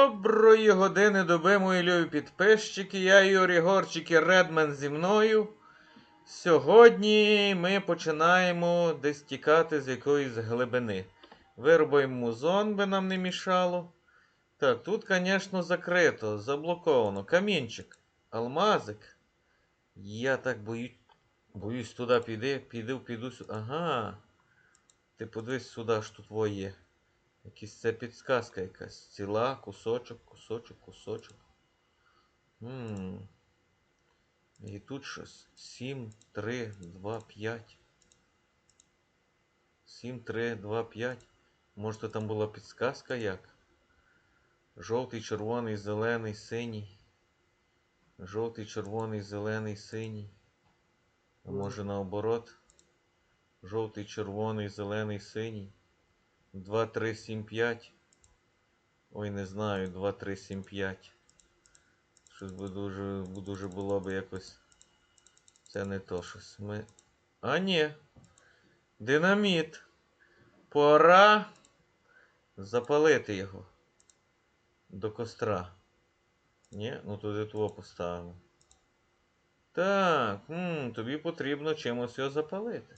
Доброї години доби, мої любі підписчики. Я Юрій Горчик і Редмен зі мною. Сьогодні ми починаємо десь тікати з якоїсь глибини. Виробимо музон, би нам не мішало. Так, тут, звісно, закрито, заблоковано. Камінчик, алмазик. Я так боюсь, боюсь туди піди, піду, піду сюди. Ага. Ти подивись сюди, що тут твоє. Якась це підсказка якась. Ціла, кусочок, кусочок, кусочок. М. І тут щось. 7, 3, 2, 5. 7, 3, 2, 5. Може там була підсказка як? Жовтий, червоний, зелений, синій. Жовтий, червоний, зелений, синій. А може наоборот? Жовтий, червоний, зелений, синій. 2, 3, 7, 5. Ой, не знаю, 2, 3, 7, 5. Щось би дуже, дуже було би якось. Це не то щось. Ми. А ні. Динаміт. Пора запалити його. До костра. Ні, ну туди того поставимо. Так, м, тобі потрібно чимось його запалити.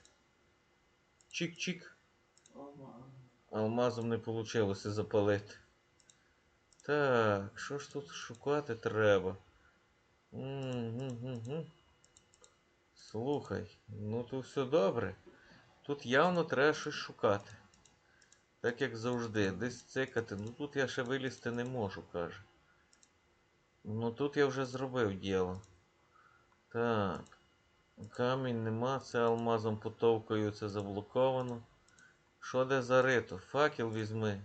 Чик-чик. Алмазом не вийшло запалити. Так, що ж тут шукати треба? М-м-м-м. Слухай, ну тут все добре. Тут явно треба щось шукати. Так як завжди, десь цикати. Ну тут я ще вилізти не можу, каже. Ну тут я вже зробив діло. Так. Камінь нема, це алмазом потовкою, це заблоковано. Що де зарито? Факел візьми.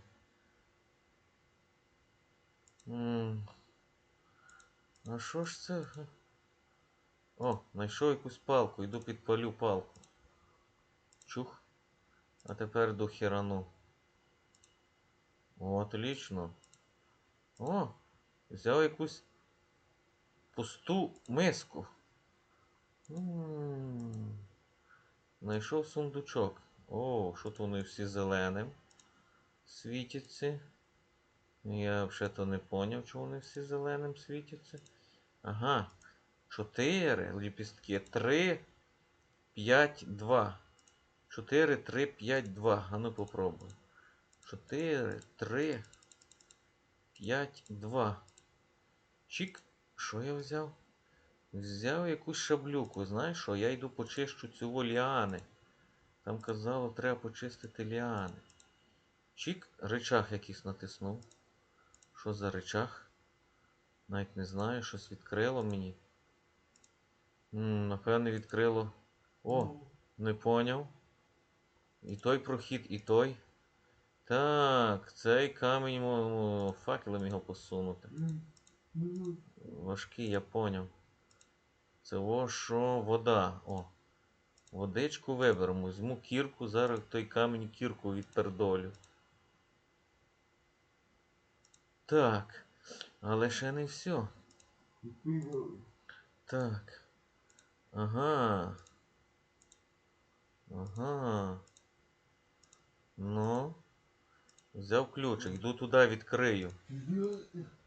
М. А що ж це? О, знайшов якусь палку, йду підпалю палку. Чух. А тепер до хірану. О, отлично. О, взяв якусь пусту миску. М. Знайшов сундучок. О, що то вони всі зеленим світяться. Я взагалі-то не поняв, чого вони всі зеленим світяться. Ага. 4 ліпістки. 3, 5, 2. 4, 3, 5, 2. А ну попробуй. 4, 3, 5, 2. Чик. Що я взяв? Взяв якусь шаблюку. Знаєш що? Я йду почищу цього ліани. Там казало, треба почистити ліани. Чик, речах якийсь натиснув. Що за речах? Навіть не знаю, щось відкрило мені. М, напевне, відкрило. О, не поняв. І той прохід, і той. Так, цей камінь мо- мо- факелом його посунути. Важкий, я поняв. Це о, що вода. О. Водичку виберемо. Візьму кірку, зараз той камінь кірку відпердолю. Так. Але ще не все. Так. Ага. Ага. Ну. Взяв ключик, йду туди, відкрию.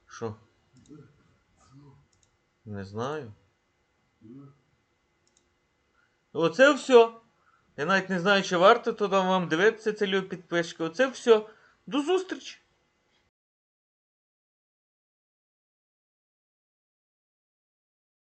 Що? Не знаю. Оце все. Я навіть не знаю, чи варто туди вам дивитися це любі підписчики. Оце все. До зустрічі!